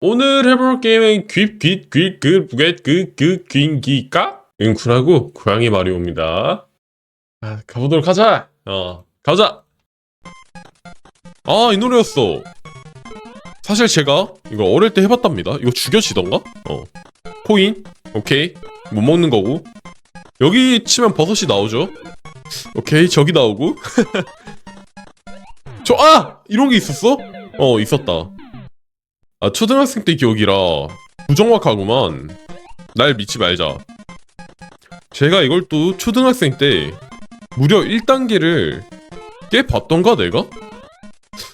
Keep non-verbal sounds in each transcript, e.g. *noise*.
오늘 해볼 게임은 귓기까 응쿨하고 고양이 마리오입니다. 아, 가보도록 하자. 어, 가자. 아, 이 노래였어. 사실 제가 이거 어릴 때 해봤답니다. 이거 죽여지던가? 어. 코인? 오케이. 못 먹는 거고. 여기 치면 버섯이 나오죠. 오케이, 저기 나오고. *laughs* 저, 아! 이런 게 있었어? 어, 있었다. 아, 초등학생 때 기억이라 부정확하구만. 날 믿지 말자. 제가 이걸 또 초등학생 때 무려 1단계를 깨봤던가 내가?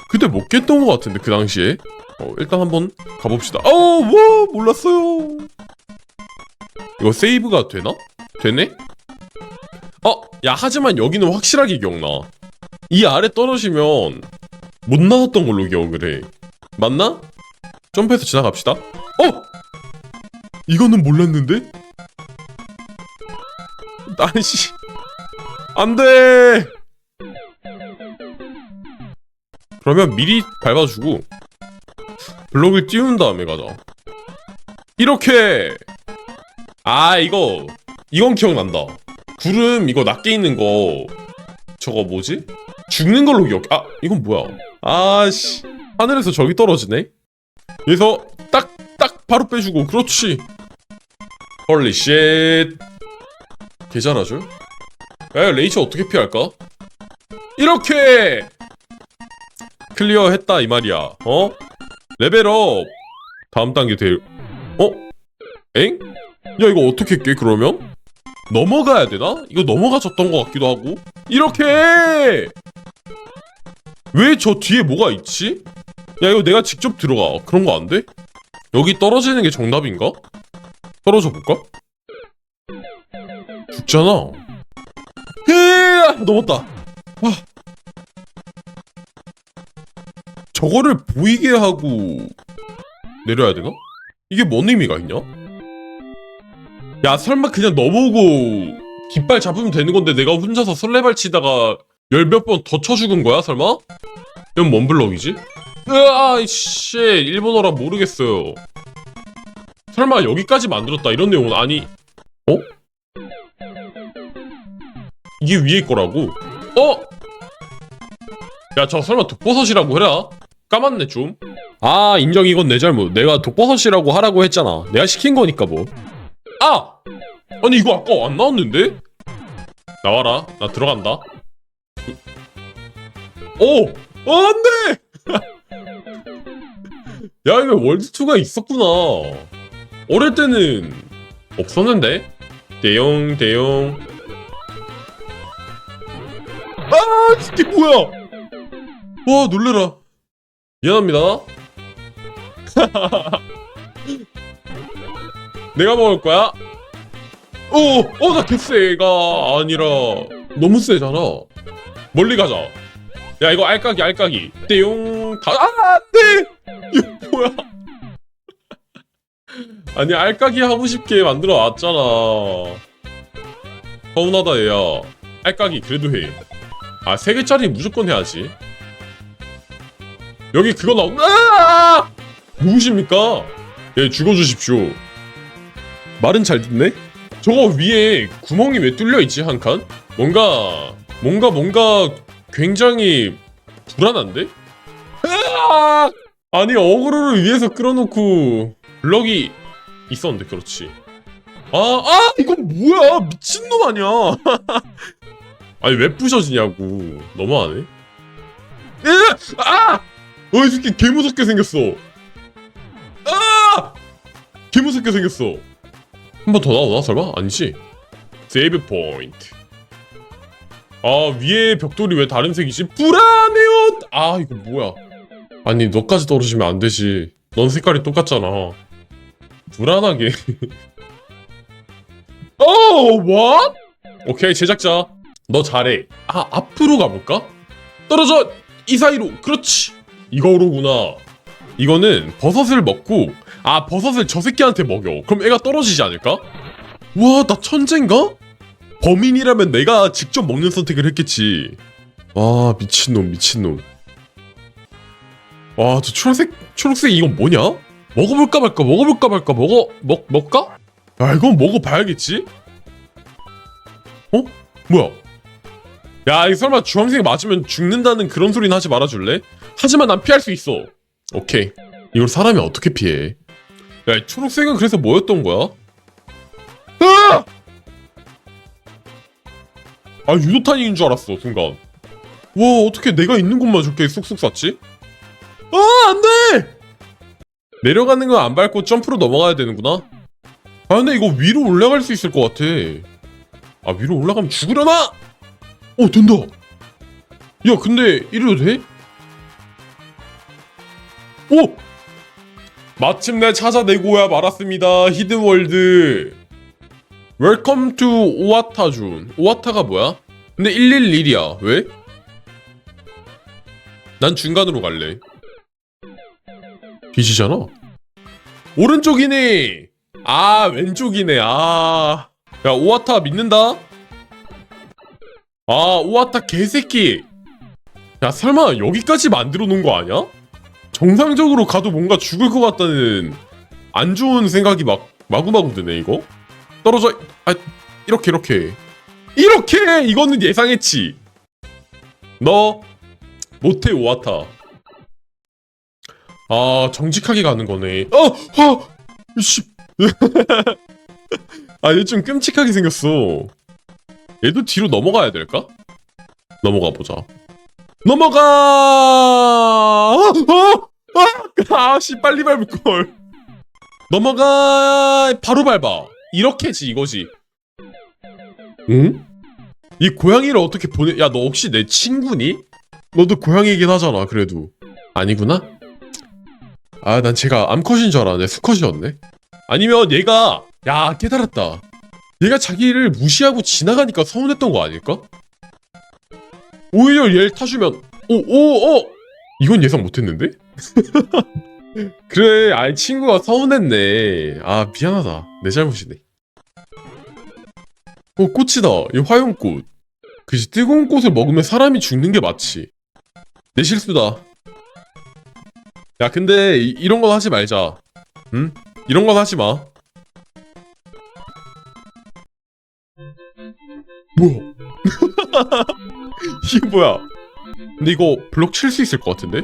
그때 못 깼던 것 같은데 그 당시에 어, 일단 한번 가봅시다 어, 와 몰랐어요 이거 세이브가 되나? 되네? 어, 야 하지만 여기는 확실하게 기억나 이 아래 떨어지면 못 나왔던 걸로 기억을 해 맞나? 점프해서 지나갑시다. 어! 이거는 몰랐는데? 아니씨. 안 돼! 그러면 미리 밟아주고 블록을 띄운 다음에 가자. 이렇게! 아 이거 이건 기억난다. 구름 이거 낮게 있는 거. 저거 뭐지? 죽는 걸로 기억 아 이건 뭐야? 아씨. 하늘에서 저기 떨어지네 여기서 딱 딱 바로 빼주고 그렇지 헐리 쉣 개 잘하죠? 야 레이처 어떻게 피할까? 이렇게 클리어 했다 이 말이야 어? 레벨업 다음 단계 될 어? 엥? 야 이거 어떻게 깨 그러면? 넘어가야 되나? 이거 넘어가졌던 것 같기도 하고 이렇게 왜 저 뒤에 뭐가 있지? 야 이거 내가 직접 들어가 그런 거 안 돼? 여기 떨어지는 게 정답인가? 떨어져 볼까? 죽잖아 으아 넘었다 와 저거를 보이게 하고 내려야 되나? 이게 뭔 의미가 있냐? 야 설마 그냥 넘어오고 깃발 잡으면 되는 건데 내가 혼자서 설레발 치다가 열 몇 번 더 쳐 죽은 거야 설마? 이건 뭔 블럭이지? 으아 씨 일본어라 모르겠어요 설마 여기까지 만들었다 이런 내용은 아니 어? 이게 위에 거라고? 어? 야 저 설마 독버섯이라고 해라 까맣네 좀. 아 인정 이건 내 잘못. 내가 독버섯이라고 하라고 했잖아. 내가 시킨 거니까 뭐. 아! 아니 이거 아까 안 나왔는데? 나와라. 나 들어간다. 오! 어, 안 돼! *laughs* 야, 이거 월드2가 있었구나. 어릴 때는 없었는데? 대용, 대용. 아, 이게 뭐야! 와, 놀래라. 미안합니다. *laughs* 내가 먹을 거야. 오, 어, 나 개쎄가 아니라 너무 세잖아. 멀리 가자. 야, 이거 알까기, 알까기. 띠용, 가, 아, 안 돼! 뭐야? *laughs* 아니, 알까기 하고 싶게 만들어 놨잖아. 서운하다, 얘야. 알까기, 그래도 해. 아, 세 개짜리 무조건 해야지. 여기 그거 나온 아! 누구십니까? 예, 죽어주십시오. 말은 잘 듣네? 저거 위에 구멍이 왜 뚫려 있지 한 칸? 뭔가 뭔가 뭔가 굉장히 불안한데? 으아! 아니 어그로를 위에서 끌어놓고 블럭이 있었는데 그렇지. 아, 아 이건 뭐야 미친놈 아니야? *laughs* 아니 왜 부셔지냐고 너무하네. 으! 아! 어, 이 새끼 개 무섭게 생겼어. 아! 개 무섭게 생겼어. 한 번 더 나오나 설마? 아니지. 세이브 포인트. 아 위에 벽돌이 왜 다른 색이지? 불안해요. 아 이거 뭐야? 아니 너까지 떨어지면 안 되지. 넌 색깔이 똑같잖아. 불안하게. 어, *laughs* what? 오케이 제작자, 너 잘해. 아 앞으로 가볼까? 떨어져 이 사이로. 그렇지. 이거로구나. 이거는 버섯을 먹고 아 버섯을 저 새끼한테 먹여. 그럼 애가 떨어지지 않을까? 와 나 천재인가? 범인이라면 내가 직접 먹는 선택을 했겠지. 와 미친놈 미친놈. 와 저 초록색 초록색 이건 뭐냐? 먹어볼까 말까 먹어볼까 말까 먹어 먹 먹까? 야 이건 먹어봐야겠지? 어? 뭐야? 야, 이 설마 주황색 맞으면 죽는다는 그런 소리는 하지 말아줄래? 하지만 난 피할 수 있어. 오케이. 이걸 사람이 어떻게 피해? 야, 이 초록색은 그래서 뭐였던 거야? 아! 아, 유도탄인 줄 알았어, 순간. 와, 어떻게 내가 있는 곳만 저렇게 쑥쑥 쐈지? 아, 안 돼! 내려가는 건 안 밟고 점프로 넘어가야 되는구나. 아, 근데 이거 위로 올라갈 수 있을 것 같아. 아, 위로 올라가면 죽으려나? 어 된다 야 근데 이래도 돼? 오! 마침내 찾아내고야 말았습니다 히든월드 웰컴 투 오와타준 오와타가 뭐야? 근데 111이야 왜? 난 중간으로 갈래 빛이잖아. 오른쪽이네. 아 왼쪽이네. 아 야 오와타 믿는다? 아 오와타 개새끼. 야 설마 여기까지 만들어 놓은 거 아니야? 정상적으로 가도 뭔가 죽을 것 같다는 안 좋은 생각이 막 마구마구 드네 이거. 떨어져 아 이렇게 이렇게. 이렇게! 이거는 예상했지. 너 못해 오와타 아 정직하게 가는 거네 어 어 씨. *laughs* 아얘 좀 끔찍하게 생겼어 얘도 뒤로 넘어가야 될까? 넘어가 보자. 넘어가! 어! 어! 아, 씨, 빨리 밟을 걸. 넘어가! 바로 밟아. 이렇게지, 이거지. 응? 이 고양이를 어떻게 보내? 야, 너 혹시 내 친구니? 너도 고양이긴 하잖아, 그래도. 아니구나? 아, 난 제가 암컷인 줄 알았네. 수컷이었네. 아니면 얘가, 야, 깨달았다. 얘가 자기를 무시하고 지나가니까 서운했던 거 아닐까? 오히려 얘를 타주면 오오오 이건 예상 못했는데? *laughs* 그래 아이 친구가 서운했네 아 미안하다 내 잘못이네 어 꽃이다 이 화용꽃 그지 뜨거운 꽃을 먹으면 사람이 죽는 게 맞지 내 실수다 야 근데 이, 이런 건 하지 말자 응? 이런 건 하지 마 뭐야? *laughs* 이게 뭐야? 근데 이거 블록 칠 수 있을 것 같은데?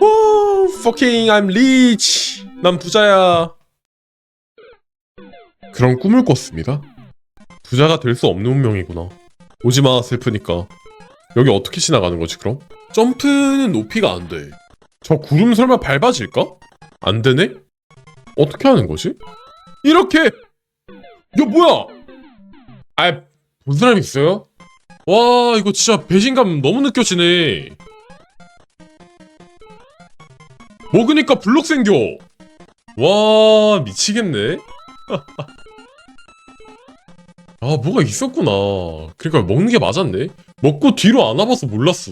오, fucking I'm rich. 난 부자야. 그런 꿈을 꿨습니다. 부자가 될 수 없는 운명이구나. 오지 마, 슬프니까. 여기 어떻게 지나가는 거지, 그럼? 점프는 높이가 안 돼. 저 구름 설마 밟아질까? 안 되네? 어떻게 하는 거지? 이렇게! 야, 뭐야! 아, 본 사람 있어요? 와 이거 진짜 배신감 너무 느껴지네 먹으니까 블록 생겨 와 미치겠네 *laughs* 아 뭐가 있었구나 그러니까 먹는 게 맞았네 먹고 뒤로 안 와봐서 몰랐어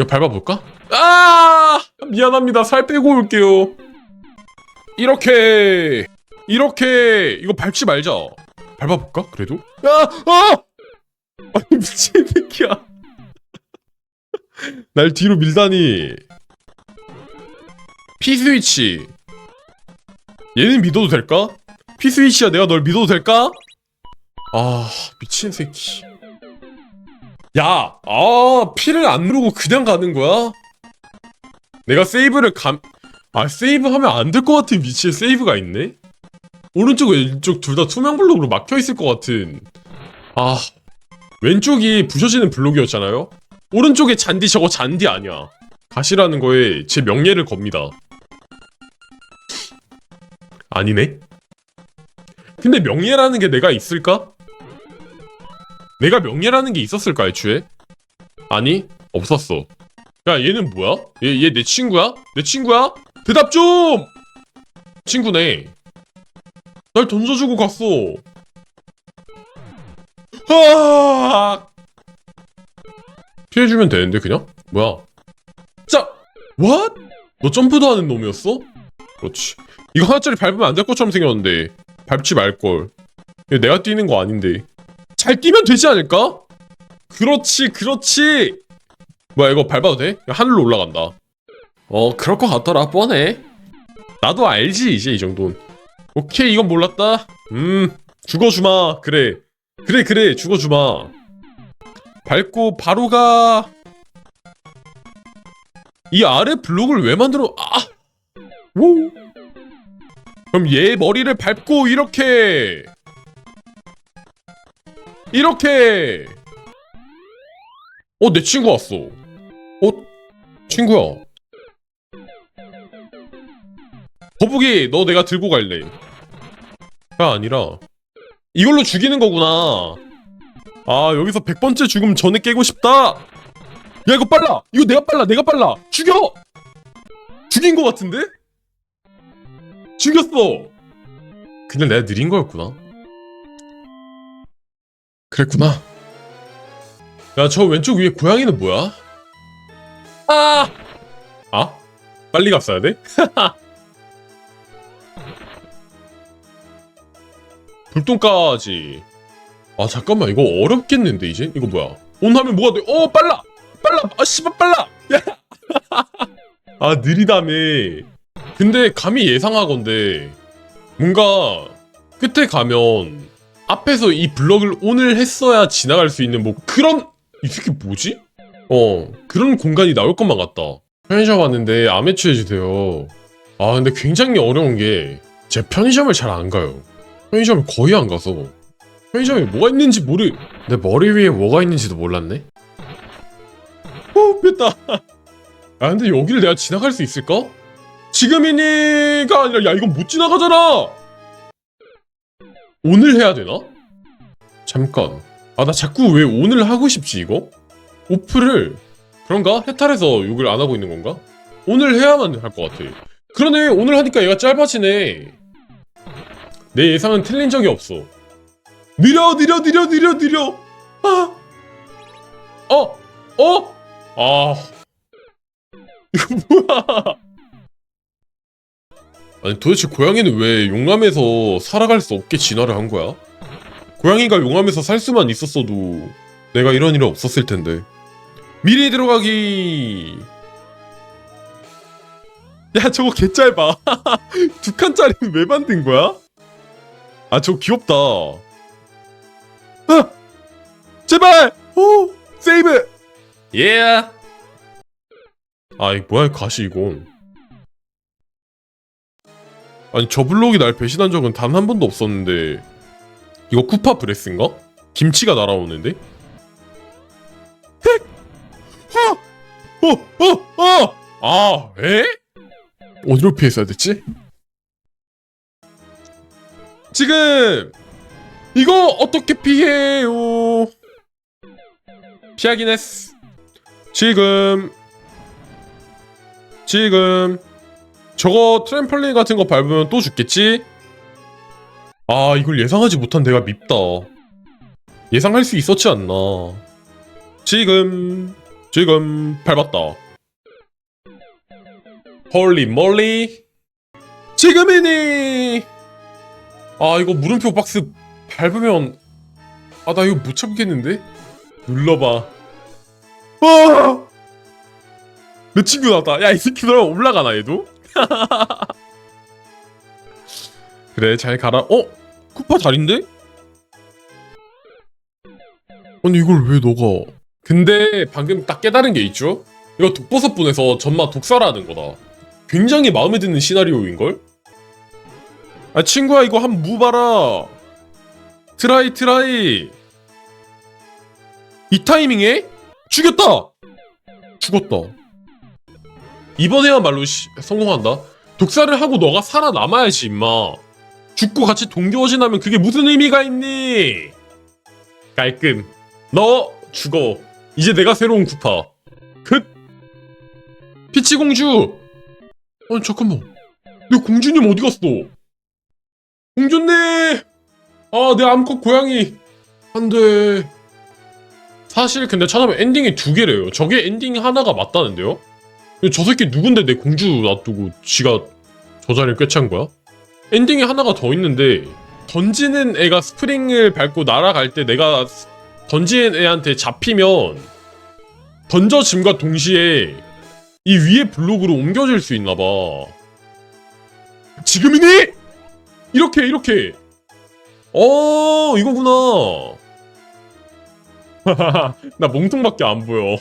이거 밟아볼까? 아 미안합니다 살 빼고 올게요 이렇게 이렇게 이거 밟지 말자 밟아볼까? 그래도? 아! 아! 아니 미친 새끼야 *laughs* 날 뒤로 밀다니 P스위치 얘는 믿어도 될까? P스위치야 내가 널 믿어도 될까? 아 미친 새끼 야! 아 P를 안 누르고 그냥 가는 거야? 내가 세이브를 감... 아 세이브하면 안 될 것 같은 위치에 세이브가 있네? 오른쪽 왼쪽 둘 다 투명 블록으로 막혀 있을 것 같은 아 왼쪽이 부셔지는 블록이었잖아요 오른쪽에 잔디 저거 잔디 아니야 가시라는 거에 제 명예를 겁니다 아니네 근데 명예라는 게 내가 있을까? 내가 명예라는 게 있었을까 애초에? 아니 없었어 야 얘는 뭐야? 얘 얘 내 친구야? 내 친구야? 대답 좀! 친구네 날 던져주고 갔어. 아! 피해주면 되는데 그냥? 뭐야? 자, what? 너 점프도 하는 놈이었어? 그렇지. 이거 하나짜리 밟으면 안 될 것처럼 생겼는데 밟지 말걸. 내가 뛰는 거 아닌데. 잘 뛰면 되지 않을까? 그렇지, 그렇지. 뭐야 이거 밟아도 돼? 하늘로 올라간다. 어 그럴 것 같더라. 뻔해. 나도 알지 이제 이 정도는. 오케이 이건 몰랐다. 음 죽어주마. 그래. 그래 그래. 죽어주마. 밟고 바로 가 이 아래 블록을 왜 만들어? 아! 오. 그럼 얘 머리를 밟고 이렇게 이렇게. 어 내 친구 왔어. 어 친구야. 거북이 너 내가 들고 갈래. 가 아니라. 이걸로 죽이는 거구나. 아 여기서 100번째 죽음 전에 깨고 싶다. 야 이거 빨라. 이거 내가 빨라. 내가 빨라. 죽여! 죽인 거 같은데? 죽였어. 그냥 내가 느린 거였구나 그랬구나. 야 저 왼쪽 위에 고양이는 뭐야? 아! 아? 빨리 갔어야 돼? *laughs* 불똥까지. 아 잠깐만 이거 어렵겠는데 이제? 이거 뭐야? 온 하면 뭐가 돼? 어 빨라! 빨라! 아 씨발 빨라! 야 아 *laughs* 느리다며. 근데 감히 예상하건데 뭔가 끝에 가면 앞에서 이 블럭을 오늘 했어야 지나갈 수 있는 뭐 그런 이 새끼 뭐지? 어 그런 공간이 나올 것만 같다. 편의점 왔는데 아메추 해주세요. 아 근데 굉장히 어려운 게 제 편의점을 잘 안 가요. 편의점을 거의 안 가서. 편의점에 뭐가 있는지 모르 내 머리 위에 뭐가 있는지도 몰랐네? 어 뺐다. 아 근데 여기를 내가 지나갈 수 있을까? 지금이니가 아니라 야 이건 못 지나가잖아 오늘 해야 되나? 잠깐 아 나 자꾸 왜 오늘 하고 싶지 이거? 오프를 그런가? 해탈해서 욕을 안 하고 있는 건가? 오늘 해야만 할 것 같아 그러네 오늘 하니까 얘가 짧아지네 내 예상은 틀린 적이 없어 느려 느려 느려 느려 느려 아 어? 어? 아 *laughs* 이거 뭐야 아니 도대체 고양이는 왜 용암에서 살아갈 수 없게 진화를 한 거야? 고양이가 용암에서 살 수만 있었어도 내가 이런 일은 없었을 텐데 미리 들어가기 야 저거 개 짧아 *laughs* 두 칸짜리는 왜 만든 거야? 아 저거 귀엽다 아! 제발 오 세이브 예 yeah. 아이 뭐야 이 가시 이건 아니 저 블록이 날 배신한 적은 단 한 번도 없었는데 이거 쿠파 브레스인가? 김치가 날아오는데? 핵! 어! 어! 어! 어! 아, 에? 어디로 피했어야 됐지? 지금 이거 어떻게 피해요? 피하긴 했어. 지금 지금 저거 트램펄린 같은 거 밟으면 또 죽겠지? 아 이걸 예상하지 못한 내가 밉다. 예상할 수 있었지 않나. 지금 지금 밟았다. 헐리 멀리. 지금이니! 아 이거 물음표 박스 밟으면 아 나 이거 못 참겠는데? 눌러봐. 아! 내 친구 나왔다. 야이 새끼 들 올라가나 얘도? 그래 잘 가라 어? 쿠파 자리인데? 아니 이걸 왜 너가 근데 방금 딱 깨달은 게 있죠? 이거 독버섯 분에서 전마 독사라는 거다 굉장히 마음에 드는 시나리오인걸? 아 친구야 이거 한 무 봐라 트라이 트라이 이 타이밍에? 죽였다! 죽었다 이번에야말로 시- 성공한다 독사를 하고 너가 살아남아야지 임마 죽고 같이 동교어진하면 그게 무슨 의미가 있니? 깔끔. 너 죽어. 이제 내가 새로운 쿠파. 끝. 피치 공주. 아니 잠깐만. 내 공주님 어디 갔어? 공주님. 아, 내 암컷 고양이. 안 돼. 사실 근데 찾아보면 엔딩이 두 개래요. 저게 엔딩 하나가 맞다는데요? 저 새끼 누군데 내 공주 놔두고 지가 저 자리를 꿰찬 거야? 엔딩이 하나가 더 있는데 던지는 애가 스프링을 밟고 날아갈 때 내가 던지는 애한테 잡히면 던져짐과 동시에 이 위에 블록으로 옮겨질 수 있나봐 지금이니? 이렇게 이렇게 어 이거구나 *laughs* 나 몸통밖에 안 보여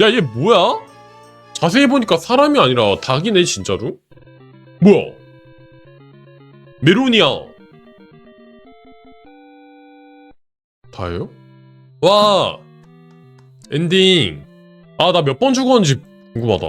야 얘 뭐야? 자세히 보니까 사람이 아니라 닭이네 진짜로? 뭐야? 메로니아 다예요? 와 엔딩 아 나 몇 번 죽었는지 궁금하다